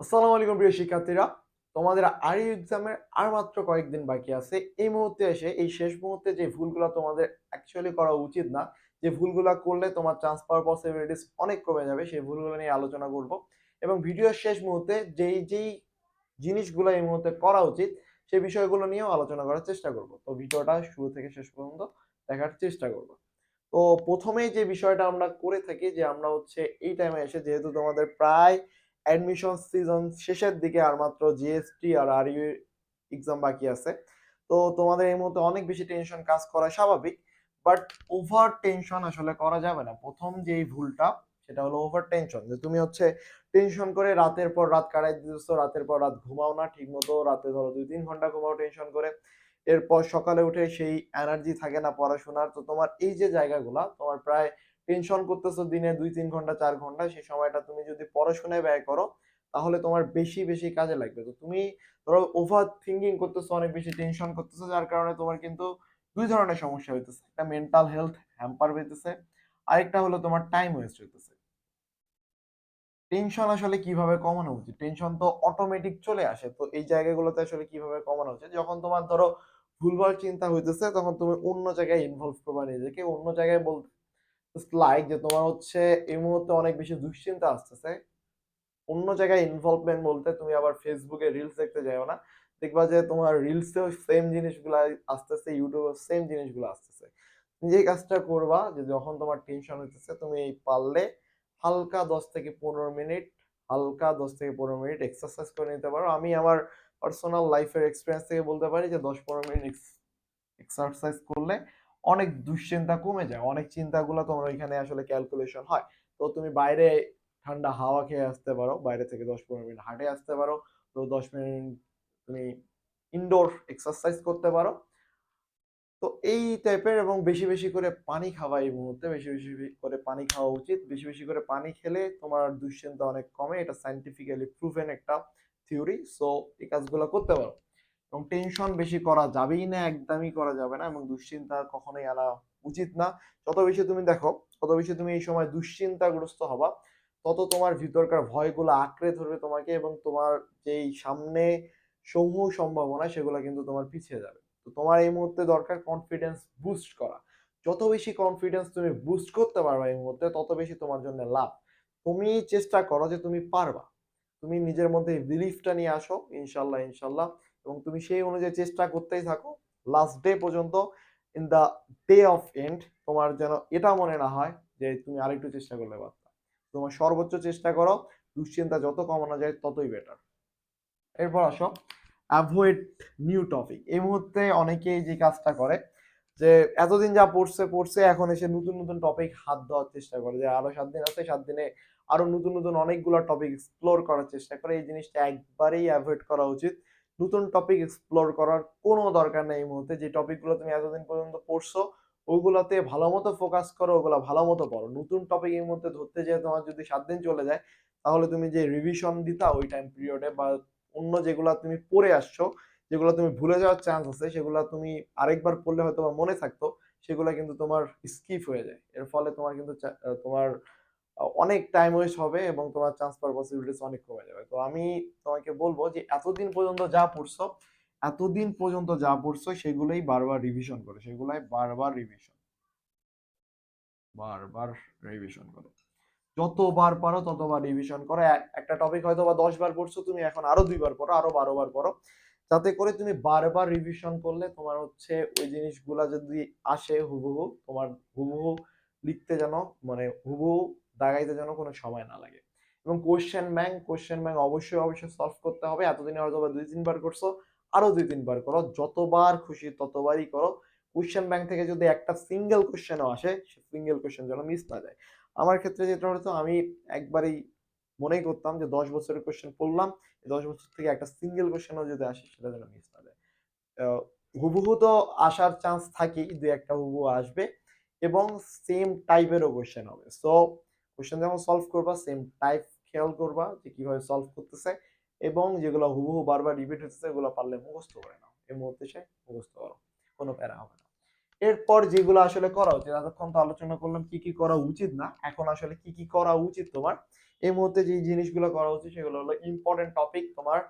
আসসালামু আলাইকুম প্রিয় শিক্ষার্থীরা। তোমাদের আরি এক্সামের আর মাত্র কয়েকদিন বাকি আছে। এই মুহূর্তে এসে, এই শেষ মুহূর্তে যে ভুলগুলো তোমাদের অ্যাকচুয়ালি করা উচিত না, যে ভুলগুলো করলে তোমার চান্স পাওয়ার পসিবিলিটিস অনেক কমে যাবে, সেই ভুলগুলো নিয়ে আলোচনা করব। এবং ভিডিওর শেষ মুহূর্তে যেই যেই জিনিসগুলো এই মুহূর্তে করা উচিত, সেই বিষয়গুলো নিয়েও আলোচনা করার চেষ্টা করব। তো ভিডিওটা শুরু থেকে শেষ পর্যন্ত দেখার চেষ্টা করব। তো প্রথমেই যে বিষয়টা আমরা করে থাকি, যে আমরা হচ্ছে এই টাইমে এসে যেহেতু তোমাদের প্রায় অ্যাডমিশন সিজন শেষের দিকে আর মাত্র জিএসটি আর আর ইউ এক্সাম বাকি আছে। তো তোমাদের এই মুহূর্তে অনেক বেশি টেনশন কাজ করা স্বাভাবিক বাট ওভার টেনশন আসলে করা যাবে না। প্রথম যেই ভুলটা, সেটা হলো ওভার টেনশন যে তুমি হচ্ছে টেনশন করে রাতের পর রাত কাটাই দিতেছো, রাতের পর রাত ঘুমাও না ঠিক মতো রাতে ধরো দুই তিন ঘণ্টা ঘুমাও টেনশন করে। এরপর সকালে উঠে সেই এনার্জি থাকে না পড়াশোনার। তো তোমার এই যে জায়গাগুলা, তোমার প্রায় টেনশন করতেছো দিনে দুই, তিন ঘণ্টা, চার ঘণ্টা, সেই সময়টা তুমি যদি পড়াশোনায় ব্যয় করো, তাহলে তোমার বেশি বেশি কাজে লাগবে। তো তুমি ধরো ওভার থিঙ্কিং করতেছো, অনেক বেশি টেনশন করতেছো, যার কারণে তোমার কিন্তু দুই ধরনের সমস্যা হইতেছে। একটা মেন্টাল হেলথ হ্যাম্পার হইতেছে, আরেকটা হলো তোমার টাইম ওয়েস্ট হইতেছে। টেনশন আসলে কীভাবে কমানো উচিত? টেনশন তো অটোমেটিক চলে আসে, তো এই জায়গাগুলোতে আসলে কীভাবে কমানো উচিত? যখন তোমার ধরো ভুলভাল চিন্তা হইতেছে, তখন তুমি অন্য জায়গায় ইনভলভ করবা নিজেকে, অন্য জায়গায় বলতে লাইক যে তোমার হচ্ছে এই মুহূর্তে অনেক বেশি দুশ্চিন্তা আসতেছে। অন্য জায়গায় ইনভলভমেন্ট বলতে তুমি আবার ফেসবুকে রিলস দেখতে যাও না। দেখবা যে তোমার রিলসেও সেম জিনিসগুলো আসতেছে ইউটিউবে সেম জিনিসগুলো আসতেছে। যে কাজটা করবা, যে যখন তোমার টেনশন হইতেছে, তুমি পারলে হালকা দশ থেকে পনেরো মিনিট, হালকা দশ থেকে পনেরো মিনিট এক্সারসাইজ করে নিতে পারো। আমি আমার পার্সোনাল লাইফের এক্সপিরিয়েন্স থেকে বলতে পারি যে দশ পনেরো মিনিট এক্সারসাইজ করলে অনেক দুশ্চিন্তা কমে যায়, অনেক চিন্তাগুলো তোমার ওইখানে আসলে ক্যালকুলেশন হয়। তো তুমি বাইরে ঠান্ডা হাওয়া খেয়ে আসতে পারো, বাইরে থেকে দশ পনেরো মিনিট হাঁটে আসতে পারো, তো দশ মিনিট তুমি ইনডোর এক্সারসাইজ করতে পারো। তো এই টাইপের এবং বেশি বেশি করে পানি খাওয়া এই মুহূর্তে, বেশি বেশি করে পানি খাওয়া উচিত। বেশি বেশি করে পানি খেলে তোমার দুশ্চিন্তা অনেক কমে, এটা সাইন্টিফিক্যালি প্রুভেন একটা থিওরি সো এই কাজগুলো করতে পারো। এবং টেনশন বেশি করা যাবেই না, একদমই করা যাবে না এবং দুশ্চিন্তা কখনোই আনা উচিত না। যত বেশি তুমি দেখো, তত বেশি তুমি এই সময় দুশ্চিন্তাগ্রস্ত হবা, তত তোমার ভিতরকার ভয়গুলো আঁকড়ে ধরবে তোমাকে এবং তোমার যেই সামনে সমূহ সম্ভাবনা সেগুলো কিন্তু তোমার পিছিয়ে যাবে। তো তোমার এই মুহূর্তে দরকার কনফিডেন্স বুস্ট করা। যত বেশি কনফিডেন্স তুমি বুস্ট করতে পারবা এই মুহূর্তে, তত বেশি তোমার জন্য লাভ। তুমি চেষ্টা করো যে তুমি পারবা। তুমি নিজের মধ্যে বিলিফটা নিয়ে আসো, ইনশাল্লাহ ইনশাল্লাহ। এবং তুমি সেই অনুযায়ী চেষ্টা করতেই থাকো। লাস্ট ডে পর্যন্ত in the day of end তোমার যেন এটা মনে না হয় যে তুমি আরেকটু চেষ্টা করলে পারতা তোমার সর্বোচ্চ চেষ্টা করো, দুশ্চিন্তা যত কমানো যায় ততই বেটার এরপর আসো অ্যাভয়েড নিউ টপিক এই মুহূর্তে অনেকেই যে কাজটা করে, যে এতদিন যা পড়ছে পড়ছে, এখন এসে নতুন নতুন টপিক হাত দেওয়ার চেষ্টা করে। যে আরও সাত দিন আছে, সাত দিনে আরও নতুন নতুন অনেকগুলো টপিক এক্সপ্লোর করার চেষ্টা করে। এই জিনিসটা একবারেই অ্যাভয়েড করা উচিত। নতুন টপিক এক্সপ্লোর করার কোনো দরকার নেই এই মুহূর্তে। যে টপিকগুলো তুমি এতদিন পর্যন্ত পড়ছো, ওগুলাতে ভালো মতো ফোকাস করো, ওগুলো ভালো মতো পড়ো। নতুন টপিক এই মুহূর্তে ধরতে যেয়ে তোমার যদি সাত দিন চলে যায়, তাহলে তুমি যে রিভিশন দিতা ওই টাইম পিরিয়ডে বা অন্য যেগুলা তুমি পড়ে আসছো, যেগুলো তুমি ভুলে যাওয়ার চান্স আছে, সেগুলো তুমি আরেকবার পড়লে হয়তো মনে থাকতো, সেগুলো কিন্তু তোমার স্কিপ হয়ে যায়। এর ফলে তোমার কিন্তু তোমার অনেক টাইম ওয়েস্ট হবে এবং তোমার চান্স পাওয়ার পসিবিলিটিস অনেক কমে যাবে। তো আমি তোমাকে বলব যে, এতদিন পর্যন্ত যা পড়ছো, এতদিন পর্যন্ত যা পড়ছো, সেগুলোই বারবার রিভিশন করো। সেগুলাই বারবার রিভিশন বারবার রিভিশন করো। যতবার পারো ততবার রিভিশন করো। একটা টপিক হয়তো বা দশ বার পড়ছো, তুমি এখন আরও দুইবার পড়ো, আরও বারো বার পড়ো। যাতে করে তুমি বারবার রিভিশন করলে তোমার হচ্ছে ওই জিনিসগুলা যদি আসে হুবহু, তোমার হুবহু লিখতে যেন মানে হুবহু দাগাইতে যেন কোনো সময় না লাগে। এবং কোশ্চেন ব্যাংক কোশ্চেন ব্যাংক অবশ্যই অবশ্যই সলভ করতে হবে। এতদিনে হয়তো বা দুই তিনবার করছ, আরও দুই তিনবার করো। যতবার খুশি ততবারই করো। কোশ্চেন ব্যাংক থেকে যদি একটা সিঙ্গেল কোশ্চেনও আসে, সে সিঙ্গেল কোশ্চেন যেন মিস না যায়। আমার ক্ষেত্রে যেটা হতো, আমি একবারই মনেই করতাম যে দশ বছরের কোশ্চেন পড়লাম দশ বছর থেকে একটা সিঙ্গেল কোশ্চেনও যদি আসে, সেটা যেন মিস না যায়। হুবহু তো আসার চান্স থাকেই দু একটা হুবহু আসবে। এবং সেম টাইপেরও কোশ্চেন হবে। সো কোশ্চেন যেমন সলভ করবা সেম টাইপ খেয়াল করবা যে কীভাবে সলভ করতেছে এবং যেগুলো হুবহু বারবার রিপিট হতেছে এগুলো পারলে মুখস্থ করে নাও। এই মুহূর্তে সে মুখস্থ করো, কোনো প্যারা হবে না। এরপর যেগুলো আসলে করা উচিত, এতক্ষণ তো আলোচনা করলাম কি কি করা উচিত না, এখন আসলে কি কি করা উচিত তোমার? এই মুহূর্তে যে জিনিসগুলো করা উচিত সেগুলো হলো ইম্পর্টেন্ট টপিক তোমার